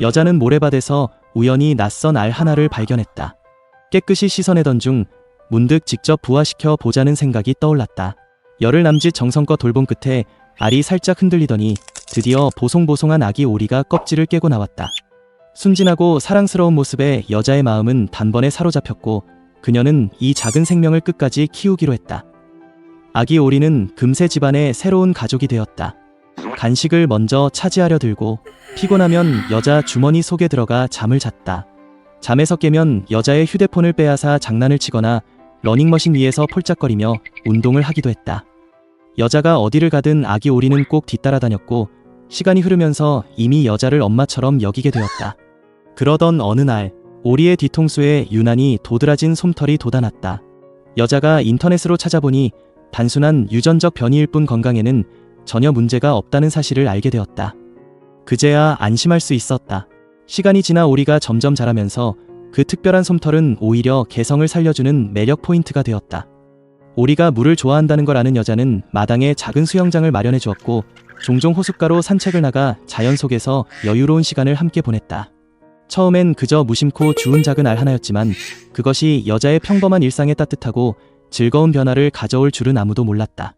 여자는 모래밭에서 우연히 낯선 알 하나를 발견했다. 깨끗이 씻어내던 중 문득 직접 부화시켜 보자는 생각이 떠올랐다. 열흘 남짓 정성껏 돌본 끝에 알이 살짝 흔들리더니 드디어 보송보송한 아기 오리가 껍질을 깨고 나왔다. 순진하고 사랑스러운 모습에 여자의 마음은 단번에 사로잡혔고 그녀는 이 작은 생명을 끝까지 키우기로 했다. 아기 오리는 금세 집안의 새로운 가족이 되었다. 간식을 먼저 차지하려 들고 피곤하면 여자 주머니 속에 들어가 잠을 잤다. 잠에서 깨면 여자의 휴대폰을 빼앗아 장난을 치거나 러닝머신 위에서 폴짝거리며 운동을 하기도 했다. 여자가 어디를 가든 아기 오리는 꼭 뒤따라 다녔고 시간이 흐르면서 이미 여자를 엄마처럼 여기게 되었다. 그러던 어느 날 오리의 뒤통수에 유난히 도드라진 솜털이 돋아났다. 여자가 인터넷으로 찾아보니 단순한 유전적 변이일 뿐 건강에는 전혀 문제가 없다는 사실을 알게 되었다. 그제야 안심할 수 있었다. 시간이 지나 오리가 점점 자라면서 그 특별한 솜털은 오히려 개성을 살려주는 매력 포인트가 되었다. 오리가 물을 좋아한다는 걸 아는 여자는 마당에 작은 수영장을 마련해 주었고 종종 호숫가로 산책을 나가 자연 속에서 여유로운 시간을 함께 보냈다. 처음엔 그저 무심코 주운 작은 알 하나였지만 그것이 여자의 평범한 일상에 따뜻하고 즐거운 변화를 가져올 줄은 아무도 몰랐다.